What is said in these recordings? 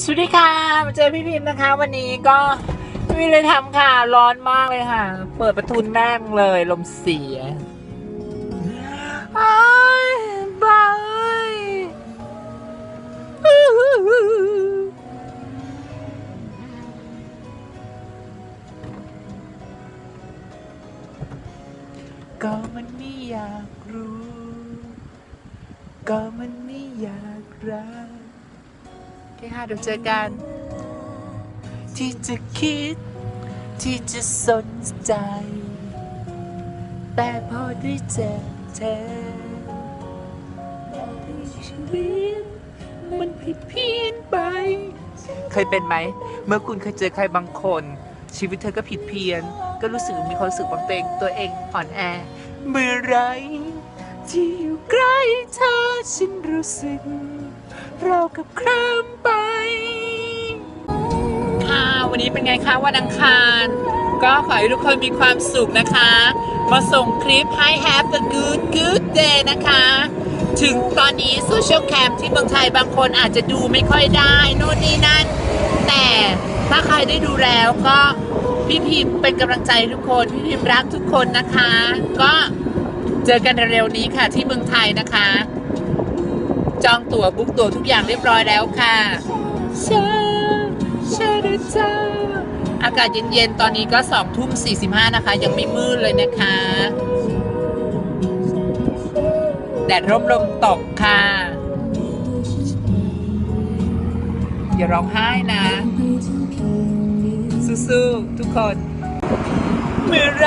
สวัสดีค่ะ มาเจอพี่พิมพ์นะคะ วันนี้ก็ไม่มีเลยทำค่ะ ร้อนมากเลยค่ะ เปิดประทุนแม่งเลยลมเสียอ้ายบ้าเอ้ยก็มันไม่อยากรู้ ก็มันไม่อยากรัก โอเคค่ะเดี๋ยวเจอกัน ที่จะคิด ที่จะสนใจ แต่พอได้เจอเธอชีวิตมันผิดเพี้ยนไป เคยเป็นไหม เมื่อคุณเคยเจอใครบางคน ชีวิตเธอก็ผิดเพี้ยน ก็รู้สึกมีความรู้สึกบางตัวเองตัวเองอ่อนแอ เมื่อไรที่อยู่ใกล้เธอฉันรู้สึกเรากับเคลิ้มไปค่ะ วันนี้เป็นไงคะวันอังคาร ก็ขอให้ทุกคนมีความสุขนะคะ มาส่งคลิปให้ Have a good good day นะคะ ถึงตอนนี้โซเชียลแคมที่เมืองไทยบางคนอาจจะดูไม่ค่อยได้โน่นนี่นั่น แต่ถ้าใครได้ดูแล้วก็พี่พิมเป็นกำลังใจทุกคน พี่พิมรักทุกคนนะคะ ก็เจอกันเร็วๆนี้ค่ะที่เมืองไทยนะคะ จองตั๋วบุ๊กตั๋วทุกอย่างเรียบร้อยแล้วค่ะ จ้าอากาศเย็นๆ ตอนนี้ก็สองทุ่ม45นะคะ ยังไม่มืดเลยนะคะ แดดร่มลมตกค่ะ อย่าร้องไห้นะ สู้ๆ ทุกคน เมื่อไร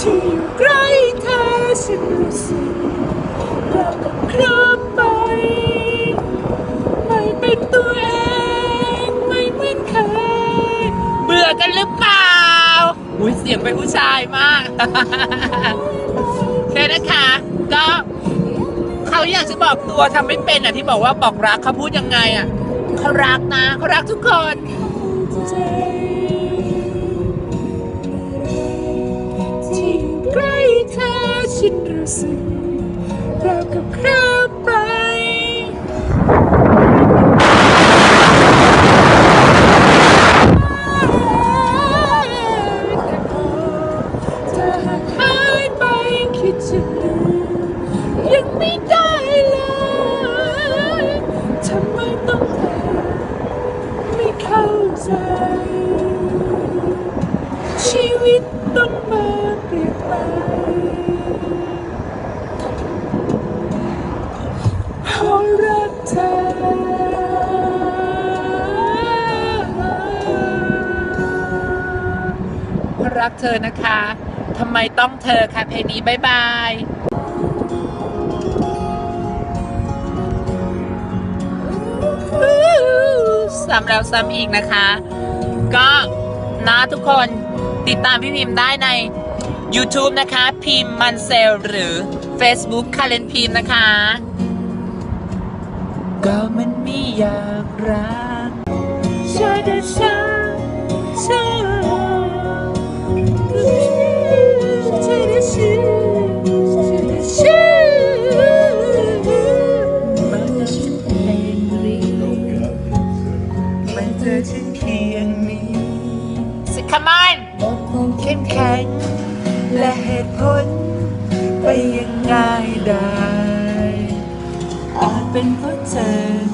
ที่อยู่ใกล้เธอฉันรู้สึก อกันหรือเปล่า อุ้ยเสียงเป็นผู้ชายมากแค่นะคะ ก็เขาอยากจะบอกตัวทำไม่เป็นอะที่บอกว่าบอกรักเขาพูดยังไงอะเขารักนะเขารักทุกคนที่ใกล้เธอฉันรู้สึก จะลืมยังไม่ได้เลยทำไมต้องไม่เข้าใจ ชีวิตต้องมาเปลี่ยนไปเพราะรักเธอรักเธอนะคะ ทำไมต้องเธอค่ะเพลงนี้บายบายซ้ำแล้วซ้ำอีกนะคะ ก็นะทุกคนติดตามพี่พิมพ์ได้ใน YouTube นะคะ พิมพ์มันเซลหรือ Facebook คาเลนพิมพ์นะคะ ก็มันไม่อยากรักชาดาชา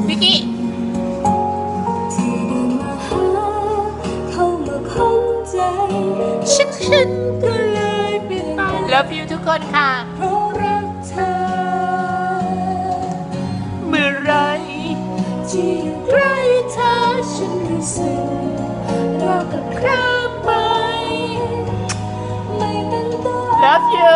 วิกกี้ที่ได้มาหาเข้ามาค้นใจฉันฉันก็เลยเปลี่ยนไป Love you ทุกคนค่ะ เพราะรักเธอ เมื่อไรที่อยู่ใกล้เธอฉันรู้สึกเรากับใครไป ไม่เป็นตัว Love you